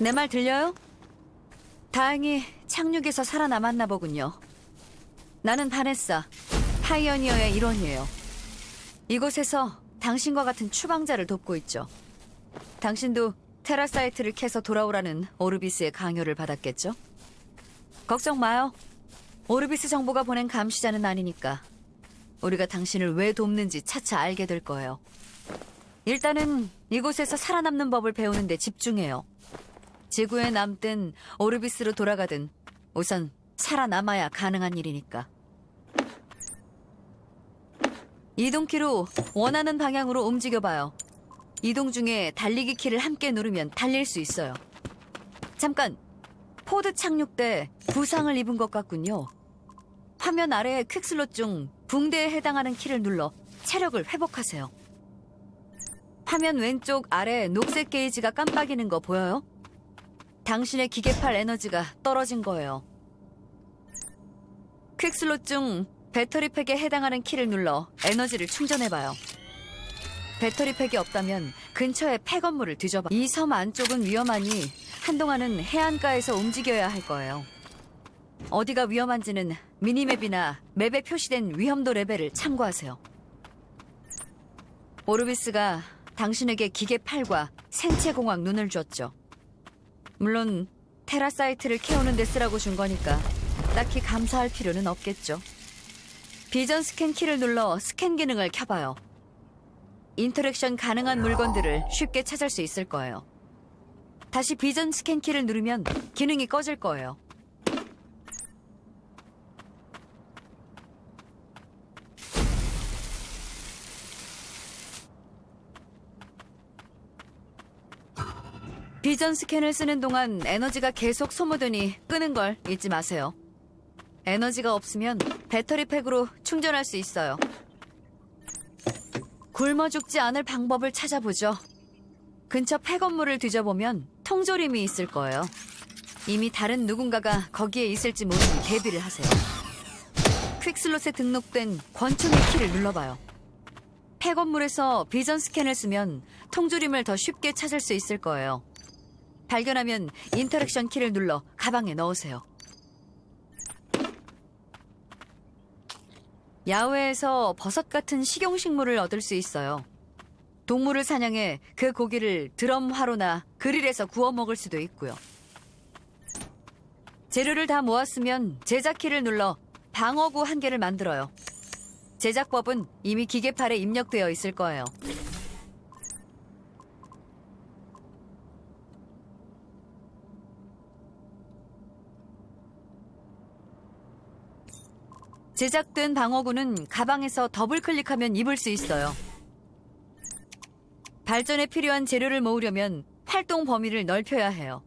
내 말 들려요? 다행히 착륙에서 살아남았나 보군요. 나는 바네사, 파이어니어의 일원이에요. 이곳에서 당신과 같은 추방자를 돕고 있죠. 당신도 테라사이트를 캐서 돌아오라는 오르비스의 강요를 받았겠죠? 걱정 마요. 오르비스 정보가 보낸 감시자는 아니니까. 우리가 당신을 왜 돕는지 차차 알게 될 거예요. 일단은 이곳에서 살아남는 법을 배우는데 집중해요. 지구에 남든 오르비스로 돌아가든 우선 살아남아야 가능한 일이니까. 이동키로 원하는 방향으로 움직여봐요. 이동 중에 달리기 키를 함께 누르면 달릴 수 있어요. 잠깐, 포드 착륙 때 부상을 입은 것 같군요. 화면 아래 퀵슬롯 중 붕대에 해당하는 키를 눌러 체력을 회복하세요. 화면 왼쪽 아래 녹색 게이지가 깜빡이는 거 보여요? 당신의 기계팔 에너지가 떨어진 거예요. 퀵슬롯 중 배터리 팩에 해당하는 키를 눌러 에너지를 충전해봐요. 배터리 팩이 없다면 근처의 폐 건물을 뒤져봐. 이 섬 안쪽은 위험하니 한동안은 해안가에서 움직여야 할 거예요. 어디가 위험한지는 미니맵이나 맵에 표시된 위험도 레벨을 참고하세요. 오르비스가 당신에게 기계 팔과 생체 공학 눈을 줬죠. 물론 테라 사이트를 캐오는 데 쓰라고 준 거니까 딱히 감사할 필요는 없겠죠. 비전 스캔 키를 눌러 스캔 기능을 켜봐요. 인터랙션 가능한 물건들을 쉽게 찾을 수 있을 거예요. 다시 비전 스캔 키를 누르면 기능이 꺼질 거예요. 비전 스캔을 쓰는 동안 에너지가 계속 소모되니 끄는 걸 잊지 마세요. 에너지가 없으면 배터리 팩으로 충전할 수 있어요. 굶어 죽지 않을 방법을 찾아보죠. 근처 폐 건물을 뒤져보면 통조림이 있을 거예요. 이미 다른 누군가가 거기에 있을지 모르니 대비를 하세요. 퀵슬롯에 등록된 권총의 키를 눌러봐요. 폐 건물에서 비전 스캔을 쓰면 통조림을 더 쉽게 찾을 수 있을 거예요. 발견하면 인터랙션 키를 눌러 가방에 넣으세요. 야외에서 버섯 같은 식용식물을 얻을 수 있어요. 동물을 사냥해 그 고기를 드럼 화로나 그릴에서 구워 먹을 수도 있고요. 재료를 다 모았으면 제작키를 눌러 방어구 한 개를 만들어요. 제작법은 이미 기계팔에 입력되어 있을 거예요. 제작된 방어구는 가방에서 더블 클릭하면 입을 수 있어요. 발전에 필요한 재료를 모으려면 활동 범위를 넓혀야 해요.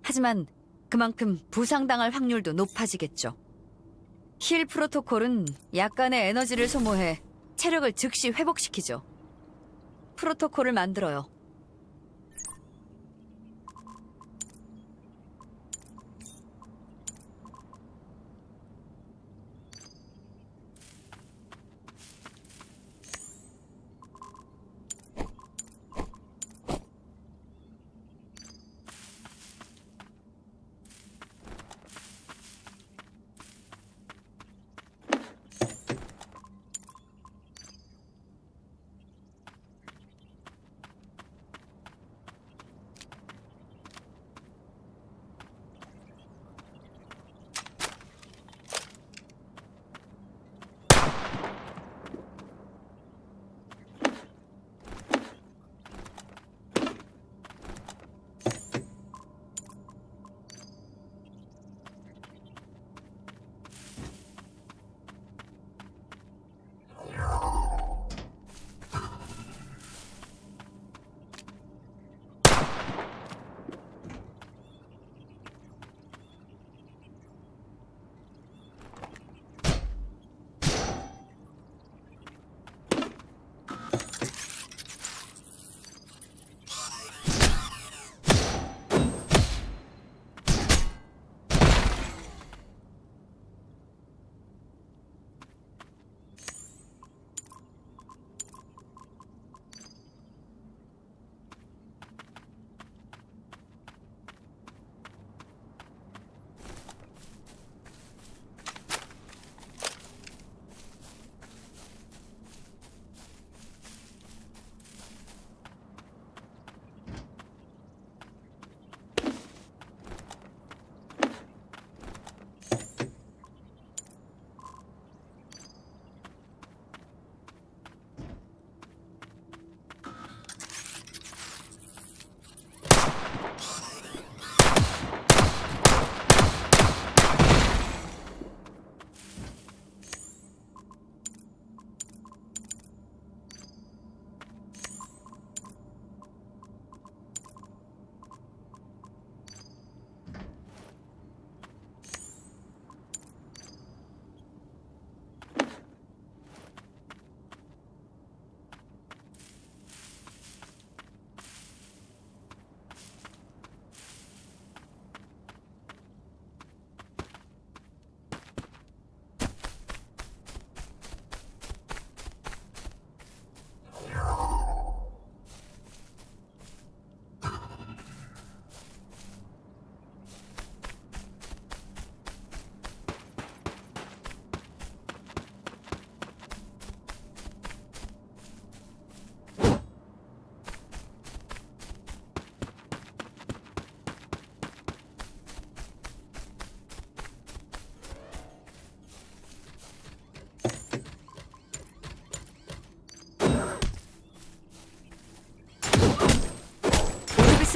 하지만 그만큼 부상당할 확률도 높아지겠죠. 힐 프로토콜은 약간의 에너지를 소모해 체력을 즉시 회복시키죠. 프로토콜을 만들어요.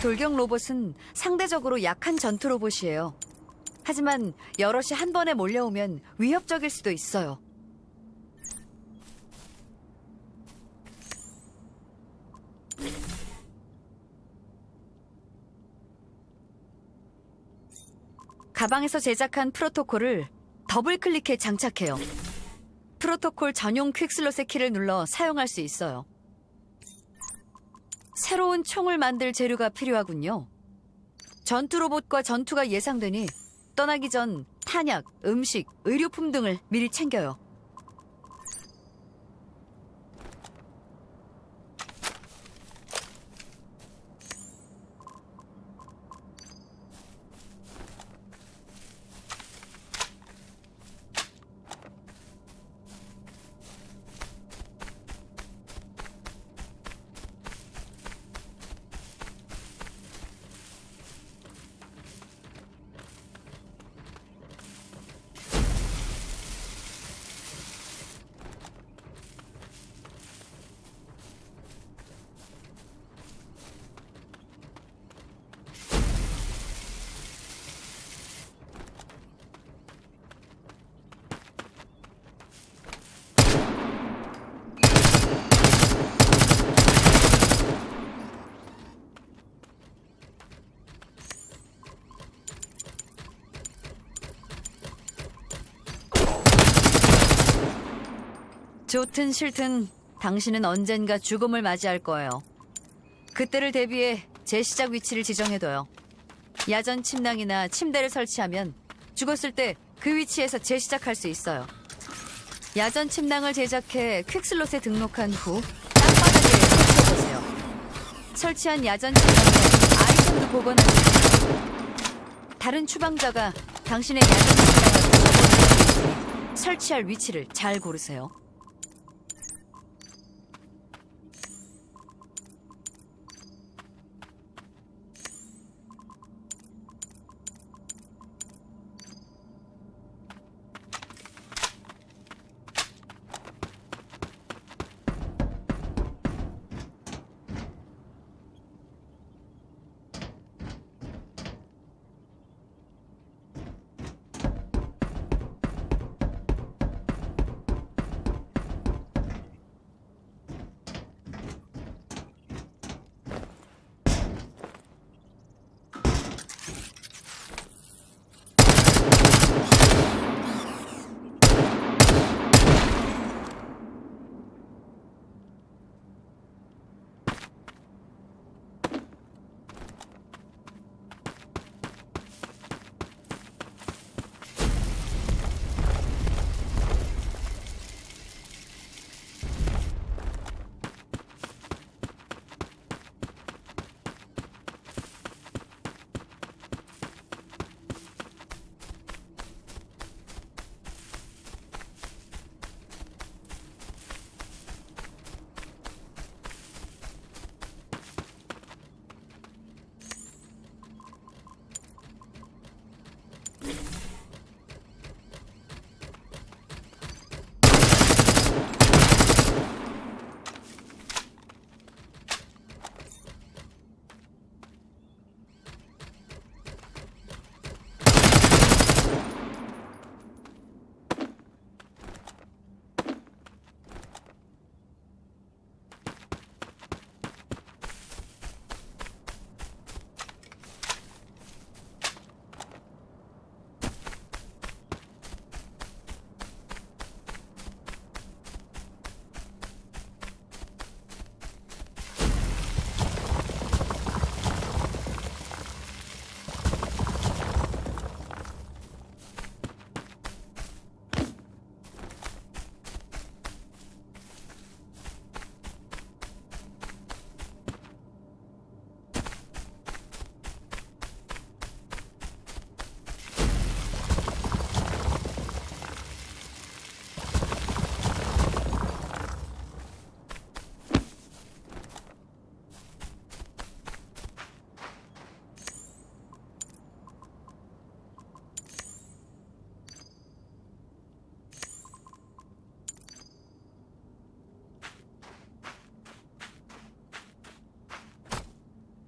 돌격 로봇은 상대적으로 약한 전투 로봇이에요. 하지만 여럿이 한 번에 몰려오면 위협적일 수도 있어요. 가방에서 제작한 프로토콜을 더블 클릭해 장착해요. 프로토콜 전용 퀵슬롯의 키를 눌러 사용할 수 있어요. 새로운 총을 만들 재료가 필요하군요. 전투 로봇과 전투가 예상되니 떠나기 전 탄약, 음식, 의료품 등을 미리 챙겨요. 좋든 싫든 당신은 언젠가 죽음을 맞이할 거예요. 그때를 대비해 재시작 위치를 지정해둬요. 야전 침낭이나 침대를 설치하면 죽었을 때 그 위치에서 재시작할 수 있어요. 야전 침낭을 제작해 퀵슬롯에 등록한 후 땅바닥에 설치해보세요. 설치한 야전 침낭에 아이템도 복원하세요. 다른 추방자가 당신의 야전 침낭을 복원하고 설치할 위치를 잘 고르세요.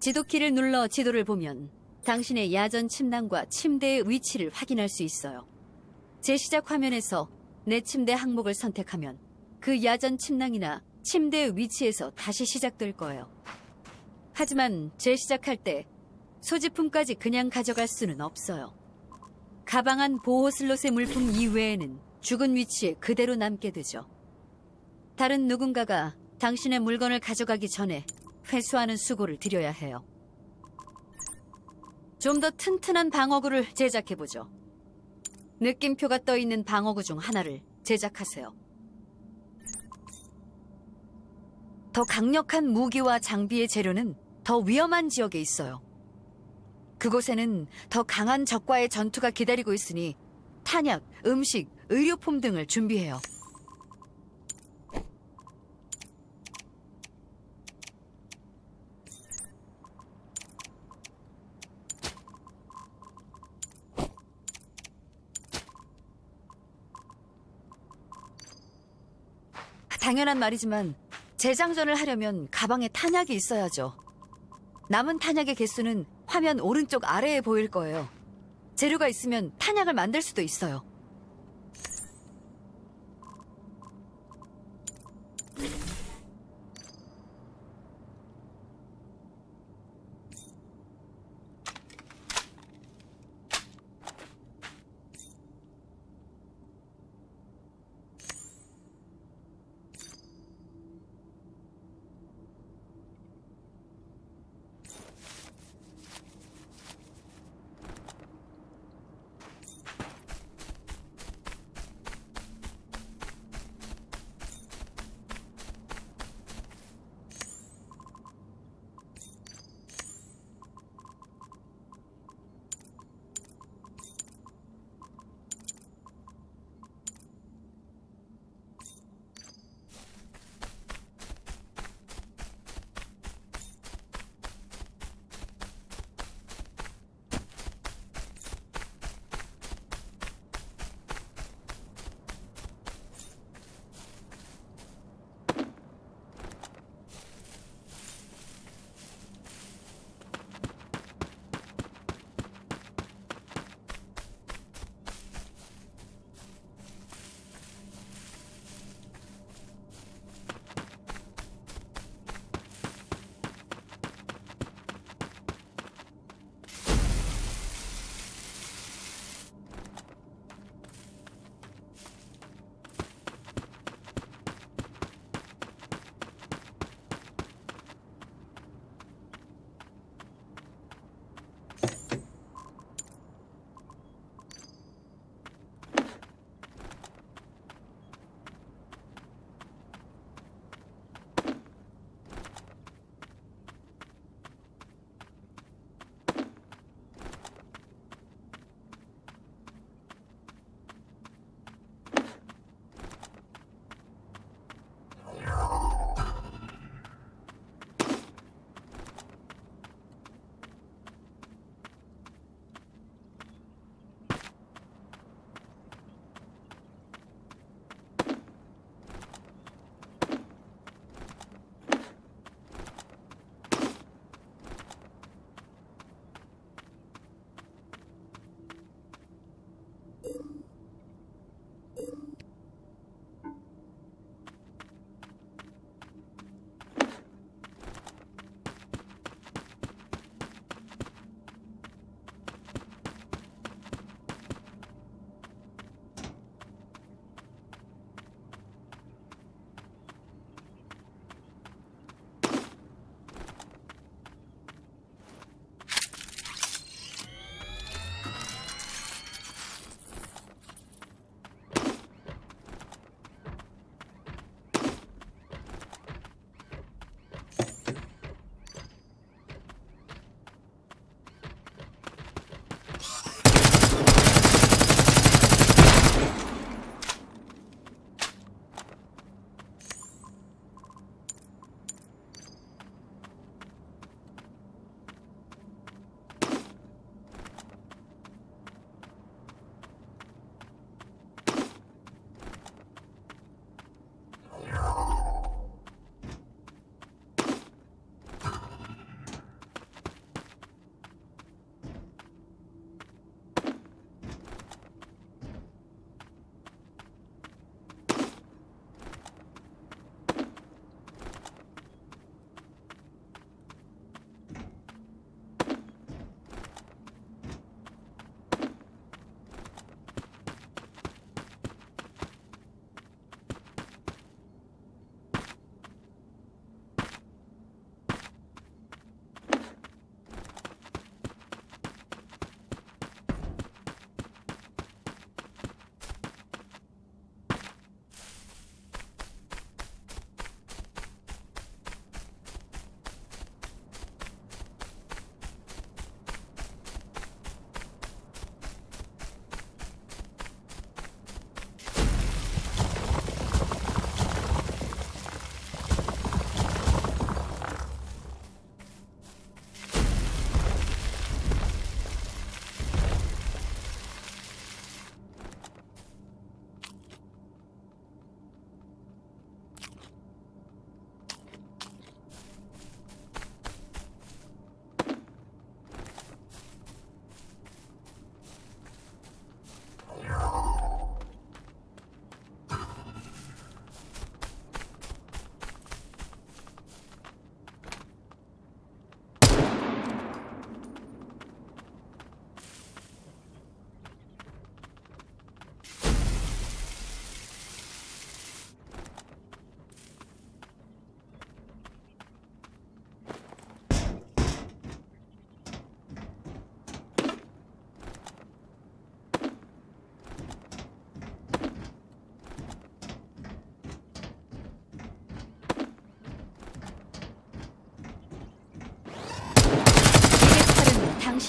지도키를 눌러 지도를 보면 당신의 야전 침낭과 침대의 위치를 확인할 수 있어요. 재시작 화면에서 내 침대 항목을 선택하면 그 야전 침낭이나 침대의 위치에서 다시 시작될 거예요. 하지만 재시작할 때 소지품까지 그냥 가져갈 수는 없어요. 가방 안 보호 슬롯의 물품 이외에는 죽은 위치에 그대로 남게 되죠. 다른 누군가가 당신의 물건을 가져가기 전에 회수하는 수고를 드려야 해요. 좀 더 튼튼한 방어구를 제작해보죠. 느낌표가 떠 있는 방어구 중 하나를 제작하세요. 더 강력한 무기와 장비의 재료는 더 위험한 지역에 있어요. 그곳에는 더 강한 적과의 전투가 기다리고 있으니 탄약, 음식, 의료품 등을 준비해요. 당연한 말이지만 재장전을 하려면 가방에 탄약이 있어야죠. 남은 탄약의 개수는 화면 오른쪽 아래에 보일 거예요. 재료가 있으면 탄약을 만들 수도 있어요.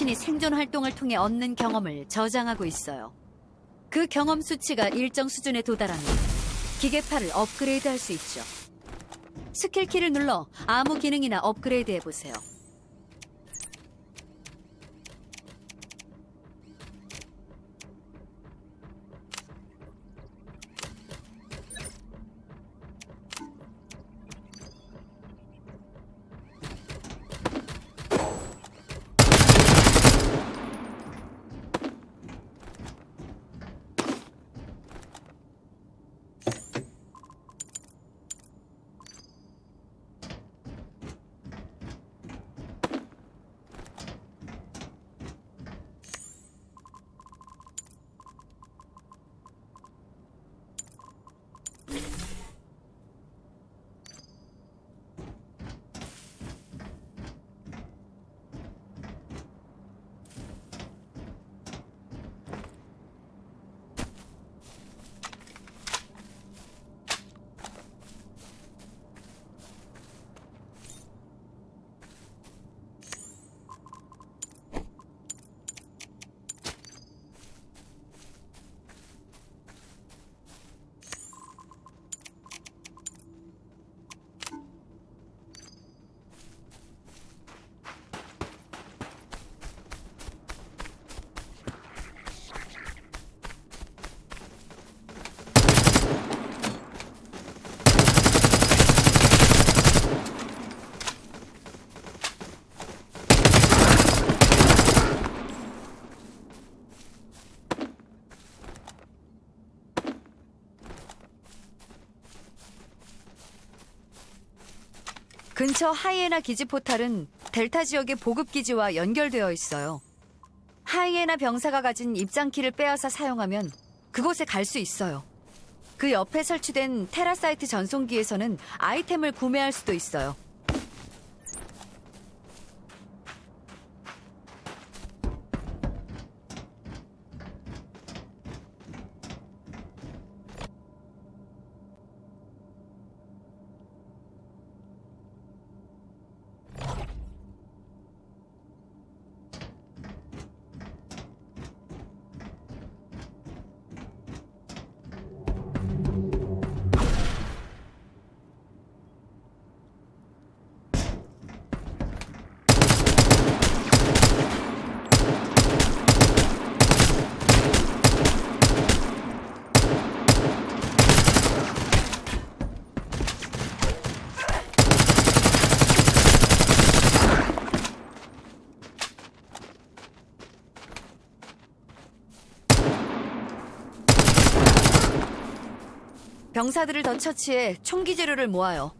당신이 생존 활동을 통해 얻는 경험을 저장하고 있어요. 그 경험 수치가 일정 수준에 도달하면 기계파를 업그레이드 할 수 있죠. 스킬 키를 눌러 아무 기능이나 업그레이드 해보세요. 근처 하이에나 기지 포탈은 델타 지역의 보급 기지와 연결되어 있어요. 하이에나 병사가 가진 입장키를 빼앗아 사용하면 그곳에 갈 수 있어요. 그 옆에 설치된 테라사이트 전송기에서는 아이템을 구매할 수도 있어요. 병사들을 더 처치해 총기 재료를 모아요.